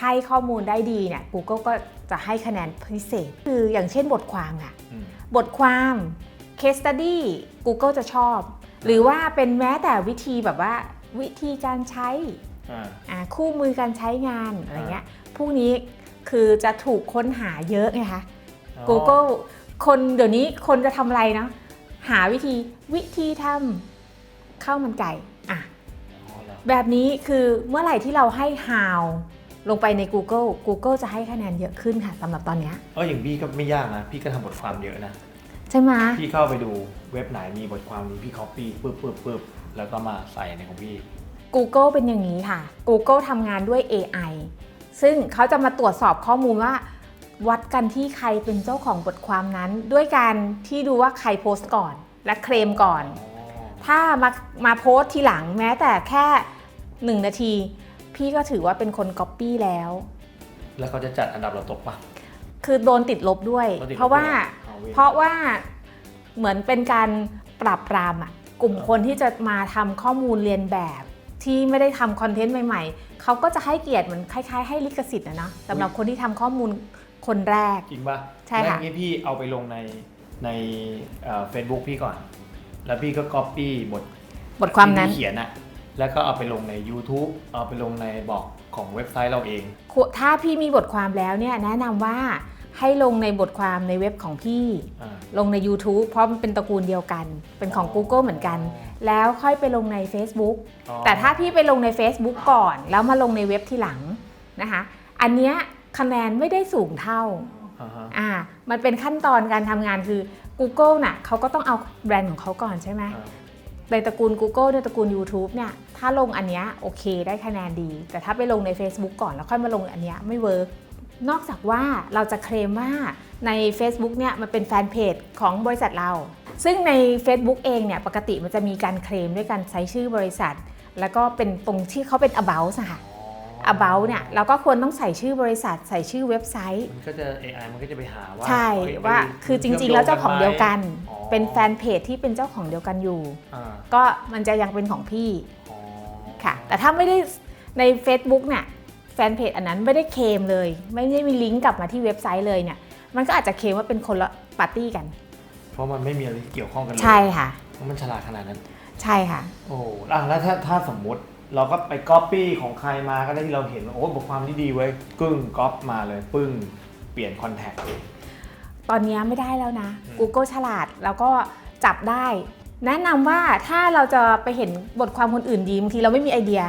ให้ข้อมูลได้ดีเนี่ย Google ก็จะให้คะแนนพิเศษ คืออย่างเช่นบทความอะอืมบทความ case study Google จะชอบ หรือว่าเป็นแม้แต่วิธีแบบว่าวิธีการใช้อ่าอ่าคู่มือการใช้งานอะไรเงี้ยพวกนี้คือจะถูกค้นหาเยอะไงคะอ๋อ Google คนเดี๋ยวนี้คนจะทำอะไรเนาะหาวิธีวิธีทำข้าวมันไก่อะอ๋อเหรอแบบนี้คือเมื่อไหร่ที่เราให้ how ลงไปใน Google Google จะให้คะแนนเยอะขึ้นค่ะสำหรับตอนเนี้ยเอออย่างพี่ก็ไม่ยากนะ พี่ก็ทำบทความเยอะนะ ใช่ไหมพี่เข้าไปดูเว็บไหนมีบทความนี้พี่ copy ปึ๊บปึ๊บปึ๊บแล้วก็มาใส่ในของพี่ Google เป็นอย่างนี้ค่ะ Google ทำงานด้วย AI ซึ่งเขาจะมาตรวจสอบข้อมูลว่า วัดกันที่ใครเป็นเจ้าของบทความนั้น ด้วยการที่ดูว่าใครโพสต์ก่อน และเคลมก่อนอ๋อถ้ามามาโพสต์ทีหลังแม้แต่แค่ 1 นาที พี่ก็ถือว่าเป็นคนก๊อปปี้แล้ว แล้วเขาจะจัดอันดับเราตกปะ คือโดนติดลบด้วย โดนติดลบเพราะว่าด้วยเอาเว้ย เพราะว่าเหมือนเป็นการปรับปรามอะกลุ่มคนที่จะมาทำข้อมูลเรียนแบบ ที่ไม่ได้ทำคอนเทนต์ใหม่ ๆ เขาก็จะให้เกียรติเหมือนคล้ายๆ ให้ลิขสิทธิ์นะเนาะสำหรับคนที่ทำข้อมูลคนแรก จริงปะใช่ค่ะ แล้วอย่างนี้พี่เอาไปลงในในเฟซบุ๊กพี่ก่อน แล้วพี่ก็ copy บทบทความนั้น ที่พี่เขียนอะ แล้วก็เอาไปลงใน YouTube เอาไปลงในบอกของเว็บไซต์เราเอง ถ้าพี่มีบทความแล้วเนี่ยแนะนำว่าให้ลงในบทความในเว็บของพี่ อ่า ลงใน YouTube เพราะมันเป็นตระกูลเดียวกัน เป็นของ Google เหมือนกัน แล้วค่อยไปลงใน Facebook อ๋อแต่ถ้าพี่ไปลงใน Facebook ก่อน แล้วมาลงในเว็บทีหลังนะคะ อันเนี้ยคะแนนไม่ได้สูงเท่า อ่าฮะ อ่า มันเป็นขั้นตอนการทำงานคือ Google น่ะเขาก็ต้องเอาแบรนด์ของเขาก่อนใช่ไหม อ่า ในตระกูล Google ในตระกูล YouTube เนี่ย ถ้าลงอันเนี้ยโอเคได้คะแนนดี แต่ถ้าไปลงใน Facebook ก่อนแล้วค่อยมาลงอันเนี้ยไม่เวิร์กนอกจากว่าเราจะเคลมว่าใน Facebook เนี่ยมันเป็นแฟนเพจของบริษัทเรา ซึ่งใน Facebook เองเนี่ยปกติมันจะมีการเคลมด้วยการใช้ชื่อบริษัท แล้วก็เป็นตรงที่เขาเป็น about อะค่ะ about เนี่ยเราก็ควรต้องใส่ชื่อบริษัทใส่ชื่อเว็บไซต์ มันก็จะ AI มันก็จะไปหาว่าใช่เอ้ยว่ามันคือจริง ๆ แล้วเจ้าของเดียวกันอ๋อเป็นแฟนเพจที่เป็นเจ้าของเดียวกันอยู่อ่าก็มันจะยังเป็นของพี่อ๋อค่ะ แต่ถ้าไม่ได้ใน Facebook เนี่ยแฟนเพจอันนั้นไม่ได้เคลมเลย ไม่ได้มีลิงก์กลับมาที่เว็บไซต์เลยเนี่ยมันก็อาจจะเคลมว่าเป็นคนละปาร์ตี้กัน เพราะมันไม่มีอะไรที่เกี่ยวข้องกันเลยใช่ค่ะเพราะมันฉลาดขนาดนั้น ใช่ค่ะ โอ้อะแล้วถ้าถ้าสมมุติ เราก็ไปก๊อปปี้ของใครมาก็ได้ที่เราเห็นว่าโอ้บทความที่ดีเว้ยกึ้งก๊อปมาเลยปึ้งเปลี่ยนคอนแทค ตอนนี้ไม่ได้แล้วนะ อืม Google ฉลาดแล้วก็จับได้ แนะนำว่าถ้าเราจะไปเห็นบทความคนอื่นดีบางทีเราไม่มีไอเดีย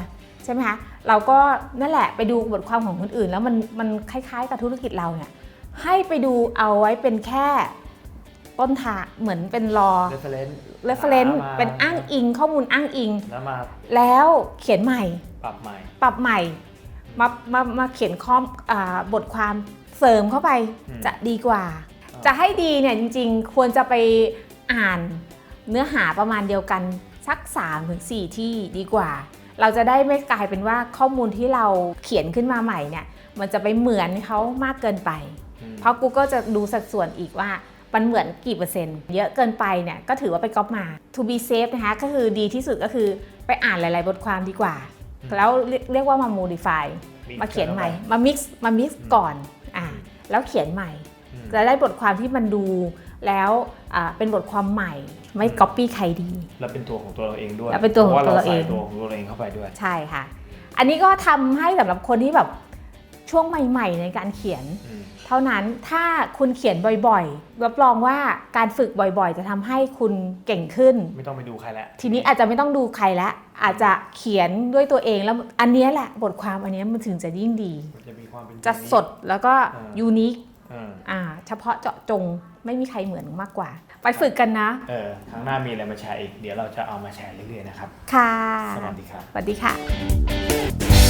ใช่ไหมคะเราก็นั่นแหละไปดูบทความของคนอื่น แล้วมันมันคล้ายๆกับธุรกิจเราเนี่ยให้ไปดูเอาไว้เป็นแค่ ต้นทางเหมือนเป็นรอเรฟเฟรนซ์ reference เป็นอ้างอิงข้อมูลอ้างอิง แล้วมาแล้วเขียนใหม่ ปรับใหม่ ปรับใหม่มามามาเขียนข้อมอาบทความเสริมเข้าไปอืมจะดีกว่า อ่า จะให้ดีเนี่ยจริงๆ ควรจะไปอ่านเนื้อหาประมาณเดียวกัน สัก3-4ถึง4ที่ดีกว่า เราจะได้ไม่กลายเป็นว่าข้อมูลที่เราเขียนขึ้นมาใหม่เนี่ย มันจะไปเหมือนเขามากเกินไป อืมเพราะ Google จะดูสัดส่วนอีกว่า มันเหมือนกี่เปอร์เซ็นต์ เยอะเกินไปเนี่ยก็ถือว่าไปก๊อปมา to be safe นะคะก็คือดีที่สุดก็คือไปอ่านหลาย ๆ บทความดีกว่า แล้วเรียกเรียกว่ามา modify มาเขียนใหม่ มา mix มา mix ก่อนอ่าแล้วเขียนใหม่อืมจะได้บทความที่มันดูแล้วอ่าเป็นบทความใหม่ไม่ copy ใครดี แล้วเป็นตัวของตัวเราเองด้วยแล้วเป็นตัวของพะตัวเราเองใส่ตัวของตัวเราเองเข้าไปด้วย ใช่ค่ะ อันนี้ก็ทำให้สำหรับคนที่แบบ ช่วงใหม่ๆ ในการเขียนอืมเท่านั้นถ้าคุณเขียนบ่อยๆ รับรองว่าการฝึกบ่อยๆ จะทำให้คุณเก่งขึ้น ไม่ต้องไปดูใครแล้วทีนี้อาจจะไม่ต้องดูใครละอาจจะเขียนด้วยตัวเองแล้วอันเนี้ยแหละบทความอันเนี้ยมันถึงจะยิ่งดีมันจะมีความเป็นจะสดแล้วก็อ่ายูนิคเอออ่าเฉพาะเจาะจงไม่มีใครเหมือนมากกว่า ไปฝึกกันนะเออครั้งหน้ามีอะไรมาแชร์อีกเดี๋ยวเราจะเอามาแชร์เรื่อยๆนะครับ ค่ะ สวัสดีครับสวัสดีค่ะ